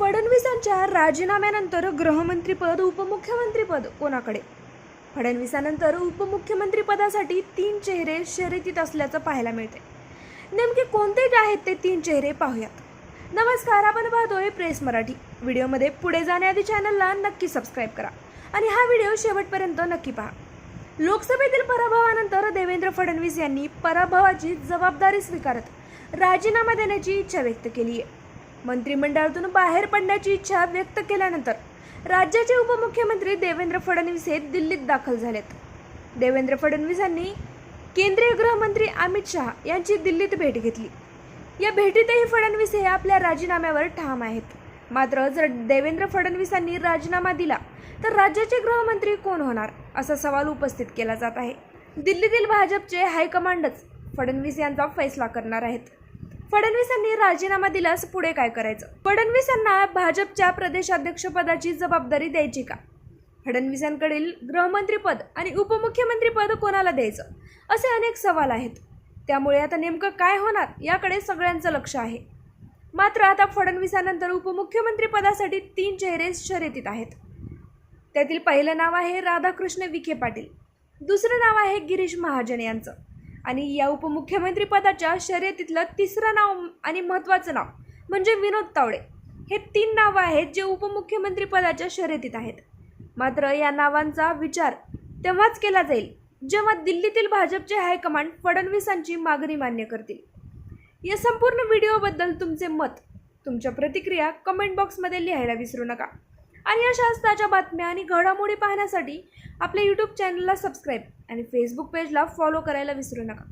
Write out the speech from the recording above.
फडणवीसांच्या राजीनाम्यानंतर गृहमंत्रीपद उपमुख्यमंत्रीपद कोणाकडे? फडणवीसानंतर उपमुख्यमंत्रीपदासाठी तीन चेहरे शर्यतीत असल्याचं पाहायला मिळते नेमके कोणते जे आहेत ते तीन चेहरे पाहूयात. नमस्कार आपण पाहतोय प्रेस मराठी. व्हिडिओमध्ये पुढे जाण्याआधी चॅनलला नक्की सबस्क्राईब करा आणि हा व्हिडिओ शेवटपर्यंत नक्की पहा. लोकसभेतील पराभवानंतर देवेंद्र फडणवीस यांनी पराभवाची जबाबदारी स्वीकारत राजीनामा देण्याची इच्छा व्यक्त केली आहे मंत्रिमंडळातून बाहेर पडण्याची इच्छा व्यक्त केल्यानंतर राज्याचे उपमुख्यमंत्री देवेंद्र फडणवीस हे दिल्लीत दाखल झालेत. देवेंद्र फडणवीसांनी केंद्रीय गृहमंत्री अमित शहा यांची दिल्लीत भेट घेतली. या भेटीतही फडणवीस हे आपल्या राजीनाम्यावर ठाम आहेत. मात्र जर देवेंद्र फडणवीसांनी राजीनामा दिला तर राज्याचे गृहमंत्री कोण होणार असा सवाल उपस्थित केला जात आहे. दिल्लीतील भाजपचे हायकमांडच फडणवीस यांचा फैसला करणार आहेत. फडणवीसांनी राजीनामा दिल्यास पुढे काय करायचं? फडणवीसांना भाजपच्या प्रदेशाध्यक्षपदाची जबाबदारी द्यायची का? फडणवीसांकडील गृहमंत्रीपद आणि उपमुख्यमंत्रीपद कोणाला द्यायचं? असे अनेक सवाल आहेत. त्यामुळे आता नेमकं काय होणार याकडे सगळ्यांचं लक्ष आहे. मात्र आता फडणवीसानंतर उपमुख्यमंत्रीपदासाठी तीन चेहरे शर्यतीत आहेत. त्यातील पहिलं नाव आहे राधाकृष्ण विखे पाटील. दुसरं नाव आहे गिरीश महाजन यांचं. आणि या उपमुख्यमंत्रीपदाच्या शर्यतीतलं तिसरं नाव आणि महत्त्वाचं नाव म्हणजे विनोद तावडे. हे तीन नावं आहेत जे उपमुख्यमंत्रीपदाच्या शर्यतीत आहेत. मात्र या नावांचा विचार तेव्हाच केला जाईल जेव्हा दिल्लीतील भाजपचे हायकमांड फडणवीसांची मागणी मान्य करतील. या संपूर्ण व्हिडिओबद्दल तुमचे मत तुमच्या प्रतिक्रिया कमेंट बॉक्समध्ये लिहायला विसरू नका. आणि अशा ताज्या बातम्या आणि घडामोडी पाहण्यासाठी आपल्या यूट्यूब चॅनलला सबस्क्राईब आणि फेसबुक पेजला फॉलो करायला विसरू नका.